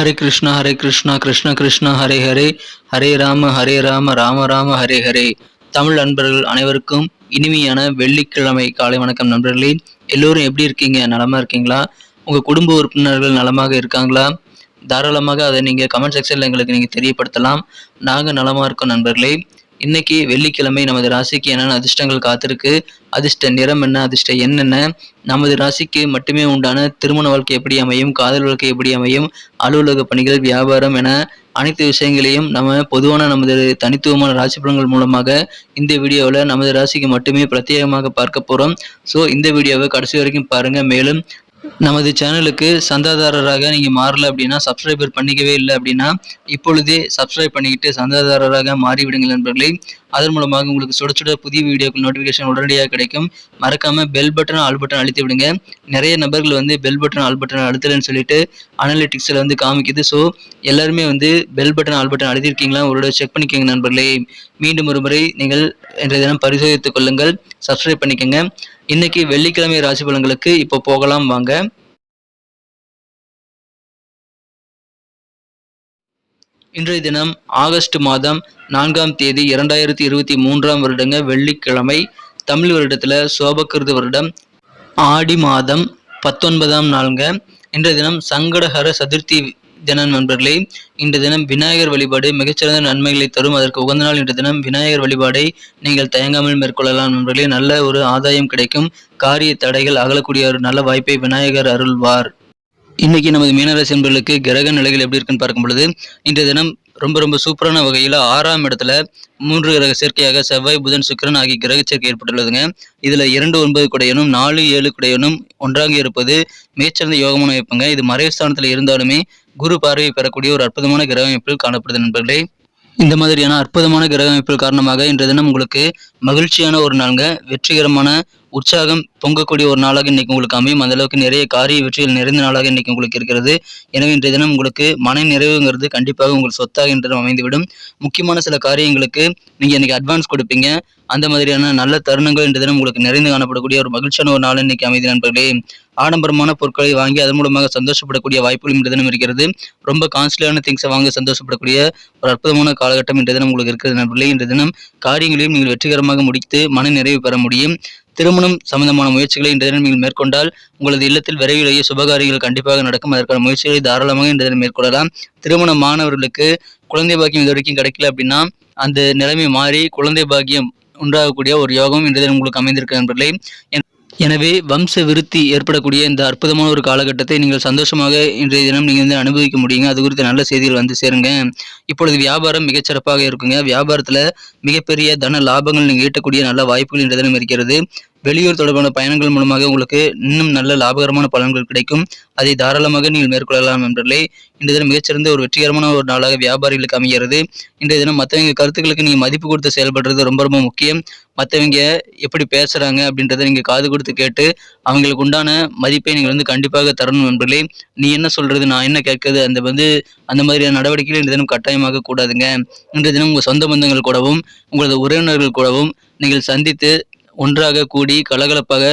ஹரே கிருஷ்ணா ஹரே கிருஷ்ணா கிருஷ்ண கிருஷ்ணா ஹரே ஹரே ஹரே ராம ஹரே ராம ராம ராம ஹரே ஹரே தமிழ் நண்பர்கள் அனைவருக்கும் இனிமையான வெள்ளிக்கிழமை காலை வணக்கம் நண்பர்களே. எல்லோரும் எப்படி இருக்கீங்க? நலமா இருக்கீங்களா? உங்கள் குடும்ப உறுப்பினர்கள் நலமாக இருக்காங்களா? தாராளமாக அதை நீங்கள் கமெண்ட் செக்ஷனில் எங்களுக்கு நீங்கள் தெரியப்படுத்தலாம். நாங்கள் நலமாக இருக்கோம் நண்பர்களே. இன்னைக்கு வெள்ளிக்கிழமை நமது ராசிக்கு என்னென்ன அதிர்ஷ்டங்கள் காத்திருக்கு? அதிர்ஷ்ட நிறம் என்ன? அதிர்ஷ்ட என்னென்ன நமது ராசிக்கு மட்டுமே உண்டான திருமண வாழ்க்கை எப்படி அமையும்? காதல் வாழ்க்கை எப்படி அமையும்? அலுவலக பணிகள் வியாபாரம் என அனைத்து விஷயங்களையும் நம்ம பொதுவான நமது தனித்துவமான ராசி பலன்கள் மூலமாக இந்த வீடியோவில் நமது ராசிக்கு மட்டுமே பிரத்யேகமாக பார்க்க போகிறோம் ஸோ இந்த வீடியோவை கடைசி வரைக்கும் பாருங்கள் மேலும் நமது சேனலுக்கு சந்தாதாரராக நீங்கள் மாறல அப்படின்னா சப்ஸ்கிரைபர் பண்ணிக்கவே இல்லை அப்படின்னா இப்பொழுதே சப்ஸ்கிரைப் பண்ணிக்கிட்டு சந்தாதாரராக மாறிவிடுங்கள் நண்பர்களே. அதன் மூலமாக உங்களுக்கு சுட சுட புதிய வீடியோக்கள் நோட்டிஃபிகேஷன் உடனடியாக கிடைக்கும். மறக்காமல் பெல் பட்டன் ஆல் பட்டன் அழுத்தி விடுங்க. நிறைய நபர்கள் வந்து பெல் பட்டன் ஆல் பட்டன் அழுத்தலன்னு சொல்லிட்டு அனலிட்டிக்ஸில் வந்து காமிக்குது. ஸோ எல்லாருமே வந்து பெல் பட்டன் ஆல் பட்டன் அழுத்திருக்கீங்களா உங்களோட செக் பண்ணிக்கோங்க நண்பர்களே. மீண்டும் ஒரு முறை நீங்கள் இன்றைய தினம் பரிசோதித்துக் கொள்ளுங்கள். சப்ஸ்கிரைப் பண்ணிக்கோங்க. இன்னைக்கு வெள்ளிக்கிழமை ராசி பலன்களுக்கு இப்போ போகலாம் வாங்க. இன்றைய தினம் ஆகஸ்ட் மாதம் நான்காம் தேதி இரண்டாயிரத்தி இருபத்தி மூன்றாம் வருடங்க வெள்ளிக்கிழமை. தமிழ் வருடத்தில் சோபக்கிருத வருடம். ஆடி மாதம் பத்தொன்பதாம் நாளுங்க. இன்றைய தினம் சங்கடஹர சதுர்த்தி தினம் நண்பர்களே இன்று தினம் விநாயகர் வழிபாடு மிகச்சிறந்த நன்மைகளை தரும். அதற்கு உகந்த நாள் இன்று தினம் விநாயகர் வழிபாடை நீங்கள் தயங்காமல் மேற்கொள்ளலாம் நண்பர்களே. நல்ல ஒரு ஆதாயம் கிடைக்கும். காரிய தடைகள் அகலக்கூடிய ஒரு நல்ல வாய்ப்பை விநாயகர் அருள்வார். இன்னைக்கு நமது மீனராசி என்பர்களுக்கு கிரக நிலைகள் எப்படி இருக்குன்னு பார்க்கும் பொழுது இன்றைய தினம் ரொம்ப ரொம்ப சூப்பரான வகையில் ஆறாம் இடத்துல மூன்று கிரக சேர்க்கையாக செவ்வாய் புதன் சுக்கிரன் ஆகிய கிரக சேர்க்கை ஏற்பட்டுள்ளதுங்க. இதில் இரண்டு ஒன்பது குடையனும் நாலு ஏழு குடையனும் ஒன்றாக இருப்பது மிகச்சிறந்த யோகமான அமைப்புங்க. இது மறைவு இருந்தாலுமே குரு பார்வையை பெறக்கூடிய ஒரு அற்புதமான கிரக அமைப்பில் காணப்படுது நண்பர்களே. இந்த மாதிரியான அற்புதமான கிரக அமைப்பு காரணமாக இன்றைய தினம் உங்களுக்கு மகிழ்ச்சியான ஒரு நாளுங்க. வெற்றிகரமான உற்சாகம் பொங்கக்கூடிய ஒரு நாளாக இன்னைக்கு உங்களுக்கு அமையும். அந்த அளவுக்கு நிறைய காரிய வெற்றிகள் நிறைந்த நாளாக இன்னைக்கு உங்களுக்கு இருக்கிறது. எனவே இன்றைய தினம் உங்களுக்கு மன நிறைவுங்கிறது கண்டிப்பாக உங்கள் சொத்தாக இன்று அமைந்துவிடும். முக்கியமான சில காரியங்களுக்கு நீங்கள் இன்னைக்கு அட்வான்ஸ் கொடுப்பீங்க. அந்த மாதிரியான நல்ல தருணங்கள் இன்று தினம் உங்களுக்கு நிறைந்து காணப்படக்கூடிய ஒரு மகிழ்ச்சியான ஒரு நாள் இன்னைக்கு அமைதி நண்பர்களே. ஆடம்பரமான பொருட்களை வாங்கி அதன் மூலமாக சந்தோஷப்படக்கூடிய வாய்ப்புகள் இன்று தினம் இருக்கிறது. ரொம்ப காஸ்ட்லியான திங்ஸை வாங்க சந்தோஷப்படக்கூடிய ஒரு அற்புதமான காலகட்டம் இன்று தினம் உங்களுக்கு இருக்கிறது நண்பர்களே. இன்று தினம் காரியங்களையும் நீங்கள் வெற்றிகரமாக முடித்து மன நிறைவு பெற முடியும். திருமணம் சம்பந்தமான முயற்சிகளை இன்றைய தினம் நீங்கள் மேற்கொண்டால் உங்களது இல்லத்தில் விரைவிலேயே சுபகாரியங்கள் கண்டிப்பாக நடக்கும். அதற்கான முயற்சிகளை தாராளமாக இன்றைய தினம் மேற்கொள்ளலாம். திருமண மாணவர்களுக்கு குழந்தை பாக்கியம் இது வரைக்கும் கிடைக்கல அப்படின்னா அந்த நிலைமை மாறி குழந்தை பாக்கியம் உண்டாகக்கூடிய ஒரு யோகம் இன்றைய தினம் உங்களுக்கு அமைந்திருக்க நண்பர்களே. எனவே வம்ச விருத்தி ஏற்படக்கூடிய இந்த அற்புதமான ஒரு காலகட்டத்தை நீங்கள் சந்தோஷமாக இன்றைய தினம் நீங்கள் வந்து அனுபவிக்க முடியுங்க. அது குறித்த நல்ல செய்திகள் வந்து சேருங்க. இப்பொழுது வியாபாரம் மிகச்சிறப்பாக இருக்குங்க. வியாபாரத்தில் மிகப்பெரிய தன லாபங்கள் நீங்கள் ஈட்டக்கூடிய நல்ல வாய்ப்புகள் இன்றைய தினம் இருக்கிறது. வெளியூர் தொடர்பான பயணங்கள் மூலமாக உங்களுக்கு இன்னும் நல்ல லாபகரமான பலன்கள் கிடைக்கும். அதை தாராளமாக நீங்கள் மேற்கொள்ளலாம் என்றே இன்றைய தினம் மிகச்சிறந்த ஒரு வெற்றிகரமான ஒரு நாளாக வியாபாரிகளுக்கு அமைகிறது. இன்றைய தினம் மற்றவங்க கருத்துக்களுக்கு நீங்கள் மதிப்பு கொடுத்து செயல்படுறது ரொம்ப ரொம்ப முக்கியம். மற்றவங்க எப்படி பேசுகிறாங்க அப்படின்றத நீங்கள் காது கொடுத்து கேட்டு அவங்களுக்கு உண்டான மதிப்பை நீங்கள் வந்து கண்டிப்பாக தரணும் நண்பர்களே. நீ என்ன சொல்கிறது நான் என்ன கேட்கறது அந்த வந்து அந்த மாதிரியான நடவடிக்கைகள் இன்றைய தினம் கட்டாயமாக கூடாதுங்க. இன்றைய தினம் உங்கள் சொந்த பந்தங்கள் கூடவும் உங்களது உறவினர்கள் கூடவும் நீங்கள் சந்தித்து ஒன்றாக கூடி கலகலப்பாக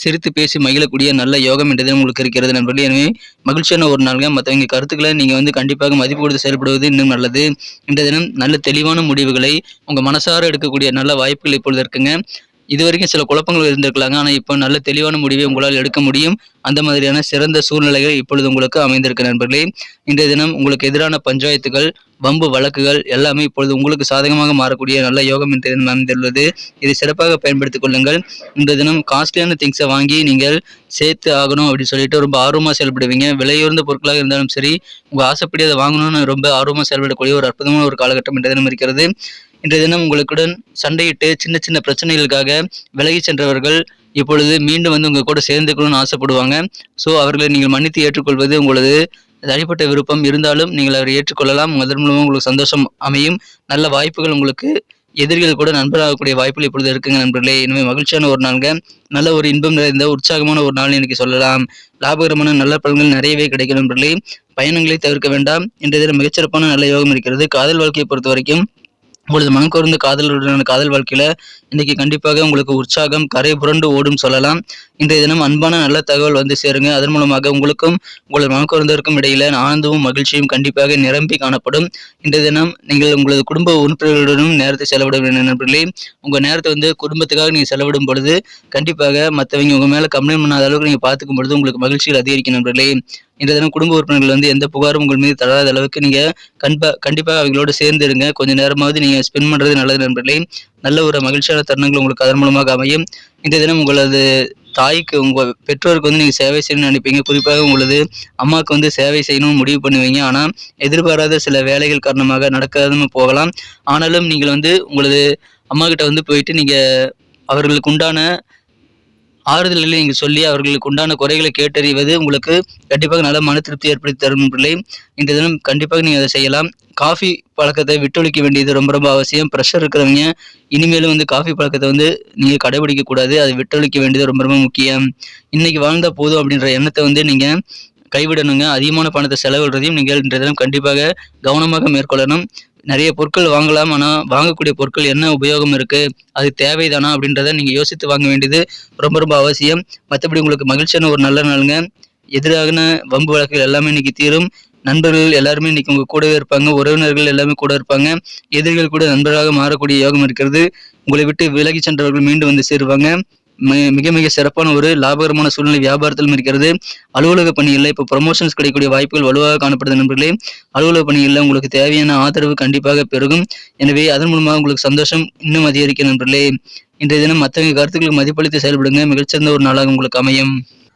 சிரித்து பேசி மகிழக்கூடிய நல்ல யோகம் என்றது உங்களுக்கு இருக்கிறது நண்பர்களே. எனவே மகிழ்ச்சியான ஒரு நாள்ங்க. மற்றவங்க கருத்துக்களை நீங்கள் வந்து கண்டிப்பாக மதிப்பு கொடுத்து செயல்படுவது இன்னும் நல்லது. இன்றைய தினம் நல்ல தெளிவான முடிவுகளை உங்கள் மனசார எடுக்கக்கூடிய நல்ல வாய்ப்புகள் இப்பொழுது இருக்குங்க. இது வரைக்கும் சில குழப்பங்கள் இருந்திருக்கலாங்க. ஆனால் இப்போ நல்ல தெளிவான முடிவை உங்களால் எடுக்க முடியும். அந்த மாதிரியான சிறந்த சூழ்நிலைகள் இப்பொழுது உங்களுக்கு அமைந்திருக்க நண்பர்களே. இன்றைய தினம் உங்களுக்கு எதிரான பஞ்சாயத்துகள் வம்பு வழக்குகள் எல்லாமே இப்பொழுது உங்களுக்கு சாதகமாக மாறக்கூடிய நல்ல யோகம் இன்றைய தினம் அமைந்துள்ளது. இதை சிறப்பாக பயன்படுத்திக் கொள்ளுங்கள். இன்றைய தினம் காஸ்ட்லியான திங்ஸை வாங்கி நீங்கள் சேர்த்து ஆகணும் அப்படின்னு சொல்லிட்டு ரொம்ப ஆர்வமாக செயல்படுவீங்க விலையுயர்ந்த பொருட்களாக இருந்தாலும் சரி உங்கள் ஆசைப்படி அதை வாங்கணும்னு ரொம்ப ஆர்வமாக செயல்படக்கூடிய ஒரு அற்புதமான ஒரு காலகட்டம் இன்றைய தினம் இருக்கிறது. இன்றைய தினம் உங்களுக்குடன் சண்டையிட்டு சின்ன சின்ன பிரச்சனைகளுக்காக விலகி சென்றவர்கள் இப்பொழுது மீண்டும் வந்து உங்கள் கூட சேர்ந்துக்கணும்னு ஆசைப்படுவாங்க. ஸோ அவர்களை நீங்கள் மன்னித்து ஏற்றுக்கொள்வது உங்களது தனிப்பட்ட விருப்பம். இருந்தாலும் நீங்கள் அவரை ஏற்றுக்கொள்ளலாம். அதன் மூலமாக உங்களுக்கு சந்தோஷம் அமையும். நல்ல வாய்ப்புகள் உங்களுக்கு எதிரிகள் கூட நண்பராகக்கூடிய வாய்ப்புகள் இப்பொழுது இருக்குங்க நண்பர்களே. எனவே மகிழ்ச்சியான ஒரு நாளுங்க. நல்ல ஒரு இன்பம் நிறைந்த உற்சாகமான ஒரு நாள் எனக்கு சொல்லலாம். லாபகரமான நல்ல பலன்கள் நிறையவே கிடைக்கும் நண்பர்களே. பயணங்களை தவிர்க்க வேண்டாம். இன்றைய தினம் மிகச்சிறப்பான நல்ல யோகம் இருக்கிறது. காதல் வாழ்க்கையை பொறுத்த வரைக்கும் உங்களது மனம் கவர்ந்த காதலுடனான காதல் வாழ்க்கையில இன்னைக்கு கண்டிப்பாக உங்களுக்கு உற்சாகம் கரை புரண்டு ஓடும் சொல்லலாம். இன்றைய தினம் அன்பான நல்ல தகவல் வந்து சேருங்க. அதன் மூலமாக உங்களுக்கும் உங்களது மனக்கொருந்தவருக்கும் இடையில ஆனந்தமும் மகிழ்ச்சியும் கண்டிப்பாக நிரம்பி காணப்படும். இன்றைய தினம் நீங்கள் உங்களது குடும்ப உறுப்பினர்களுடனும் நேரத்தை செலவிட வேண்டும் நண்பர்களே. உங்க நேரத்தை வந்து குடும்பத்துக்காக நீங்க செலவிடும் பொழுது கண்டிப்பாக மற்றவங்க உங்க மேல கம்ப்ளைண்ட் பண்ணாத அளவுக்கு நீங்க பார்த்துக்கும் பொழுது உங்களுக்கு மகிழ்ச்சிகள் அதிகரிக்கும் நண்பர்களே. இன்றைய தினம் குடும்ப உறுப்பினர்கள் வந்து எந்த புகாரும் உங்கள் மீது தராத அளவுக்கு நீங்க கண்பா கண்டிப்பாக அவங்களோட சேர்ந்துருங்க கொஞ்ச நேரமாவது நீங்க ஸ்பெண்ட் பண்றது நல்லது நண்பர்களே. நல்ல ஒரு மகிழ்ச்சியான தருணங்கள் உங்களுக்கு அதன் மூலமாக அமையும். இன்றைய தினம் உங்களது தாய்க்கு உங்க பெற்றோருக்கு வந்து நீங்க சேவை செய்யணும்னு நினைப்பீங்க. குறிப்பாக உங்களது அம்மாவுக்கு வந்து சேவை செய்யணும்னு முடிவு பண்ணுவீங்க. ஆனா எதிர்பாராத சில வேலைகள் காரணமாக நடக்காதுன்னு போகலாம். ஆனாலும் நீங்கள் வந்து உங்களது அம்மா கிட்ட வந்து போயிட்டு நீங்க அவர்களுக்கு உண்டான ஆறுதல்களை நீங்கள் சொல்லி அவர்களுக்கு உண்டான குறைகளை கேட்டறிவது உங்களுக்கு கண்டிப்பாக நல்ல மன திருப்தி ஏற்படுத்தி தரும் பிள்ளை. இந்த தினம் கண்டிப்பாக நீங்கள் அதை செய்யலாம். காஃபி பழக்கத்தை விட்டொழிக்க வேண்டியது ரொம்ப ரொம்ப அவசியம். ப்ரெஷர் இருக்கிறவங்க இனிமேலும் வந்து காஃபி பழக்கத்தை வந்து நீங்கள் கடைபிடிக்க கூடாது. அதை விட்டொழிக்க வேண்டியது ரொம்ப ரொம்ப முக்கியம். இன்னைக்கு வாழ்ந்தா போதும் அப்படின்ற எண்ணத்தை வந்து நீங்கள் கைவிடணுங்க. அதிகமான பணத்தை செலவிடுறதையும் நீங்கள் இன்றைய தினம் கண்டிப்பாக கவனமாக மேற்கொள்ளணும். நிறைய பொருட்கள் வாங்கலாம் ஆனால் வாங்கக்கூடிய பொருட்கள் என்ன உபயோகம் இருக்குது அது தேவைதானா அப்படின்றத நீங்கள் யோசித்து வாங்க வேண்டியது ரொம்ப ரொம்ப அவசியம். மற்றபடி உங்களுக்கு மகிழ்ச்சியான ஒரு நல்ல நாளுங்க. எதிரான வம்பு வழக்குகள் எல்லாமே இன்னைக்கு தீரும். நண்பர்கள் எல்லாருமே இன்னைக்கு உங்க கூடவே இருப்பாங்க. உறவினர்கள் எல்லாமே கூட இருப்பாங்க. எதிரிகள் கூட நண்பராக மாறக்கூடிய யோகம் இருக்கிறது. உங்களை விட்டு விலகி சென்றவர்கள் மீண்டும் வந்து சேருவாங்க. மிக மிக சிறப்பான ஒரு லாபகரமான சூழ்நிலை வியாபாரத்திலும் இருக்கிறது. அலுவலக பணியில் இப்போ ப்ரொமோஷன்ஸ் கிடைக்கக்கூடிய வாய்ப்புகள் வலுவாக காணப்படுது நண்பர்களே. அலுவலக பணிகளில் உங்களுக்கு தேவையான ஆதரவு கண்டிப்பாக பெருகும். எனவே அதன் மூலமாக உங்களுக்கு சந்தோஷம் இன்னும் அதிகரிக்கும் நண்பர்களே. இன்றைய தினம் மற்றவங்க கருத்துக்களுக்கு மதிப்பளித்து செயல்படுங்க. மிகச்சிறந்த ஒரு நாளாக உங்களுக்கு அமையும்.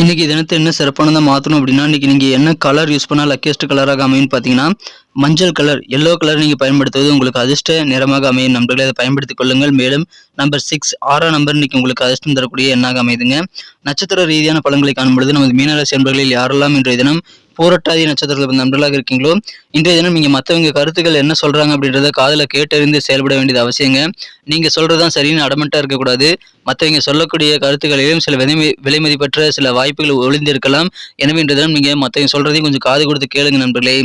இன்னைக்கு தினத்தை என்ன சிறப்பானதாக மாற்றணும் அப்படின்னா இன்னைக்கு நீங்கள் என்ன கலர் யூஸ் பண்ணால் லக்கியஸ்ட் கலராக அமையும்னு பார்த்தீங்கன்னா மஞ்சள் கலர் எல்லோ கலர் நீங்கள் பயன்படுத்துவது உங்களுக்கு அதிர்ஷ்ட நிறமாக அமையும். நம்பர்களை அதை பயன்படுத்திக் கொள்ளுங்கள். மேலும் நம்பர் சிக்ஸ் ஆறாம் நம்பர் இன்னைக்கு உங்களுக்கு அதிர்ஷ்டம் தரக்கூடிய எண்ணாக அமைதுங்க. நட்சத்திர ரீதியான பலன்களை காணும் பொழுது நமது மீனராசி என்பர்களில் யாரெல்லாம் இன்றைய தினம் போராட்டாதி நட்சத்திரத்தில் நண்பர்களாக இருக்கீங்களோ இன்றைய தினம் நீங்க மற்றவங்க கருத்துக்கள் என்ன சொல்றாங்க அப்படின்றத காதில் கேட்டறிந்து செயல்பட வேண்டியது அவசியங்க. நீங்க சொல்றதுதான் சரின்னு அடமெண்ட்டாக இருக்கக்கூடாது. மற்றவங்க சொல்லக்கூடிய கருத்துக்களிலும் சில விலை விலைமதி பெற்ற சில வாய்ப்புகள் ஒளிந்திருக்கலாம் எனவே இன்றைய தினம் நீங்க மற்றவங்க சொல்கிறதையும் கொஞ்சம் காது கொடுத்து கேளுங்க நண்பர்களே.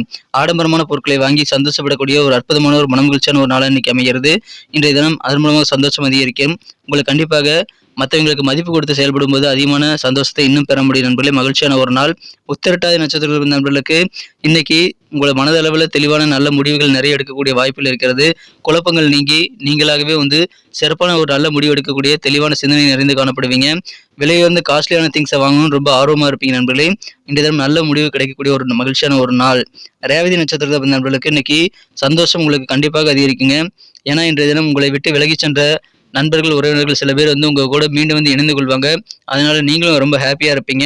ஆடம்பரமான பொருட்களை வாங்கி சந்தோஷப்படக்கூடிய ஒரு அற்புதமான ஒரு மனமகிழ்ச்சியான ஒரு நாளாக இன்னைக்கு அமைகிறது. இன்றைய தினம் அதன் மூலமாக சந்தோஷம் அதிகரிக்கும். உங்களுக்கு கண்டிப்பாக மற்றவங்களுக்கு மதிப்பு கொடுத்து செயல்படும் போது அதிகமான சந்தோஷத்தை இன்னும் பெற முடியும் நண்பர்களே. மகிழ்ச்சியான ஒரு நாள். உத்திரட்டாதி நட்சத்திர நண்பர்களுக்கு இன்னைக்கு உங்களை மனதளவில் தெளிவான நல்ல முடிவுகள் நிறைய எடுக்கக்கூடிய வாய்ப்புகள் இருக்கிறது. குழப்பங்கள் நீங்கி நீங்களாகவே வந்து சிறப்பான ஒரு நல்ல முடிவு எடுக்கக்கூடிய தெளிவான சிந்தனை நிறைந்து காணப்படுவீங்க. விலை வந்து காஸ்ட்லியான திங்ஸை வாங்கணும்னு ரொம்ப ஆர்வமாக இருப்பீங்க நண்பர்களே. இன்றைய தினம் நல்ல முடிவு கிடைக்கக்கூடிய ஒரு மகிழ்ச்சியான ஒரு நாள். ரேவதி நட்சத்திரத்தை நண்பர்களுக்கு இன்னைக்கு சந்தோஷம் உங்களுக்கு கண்டிப்பாக அதிகரிக்குங்க. ஏன்னா இன்றைய தினம் உங்களை விட்டு விலகி சென்ற நண்பர்கள் உறவினர்கள் சில பேர் வந்து உங்கள் கூட மீண்டும் வந்து இணைந்து கொள்வாங்க. அதனால நீங்களும் ரொம்ப ஹாப்பியாக இருப்பீங்க.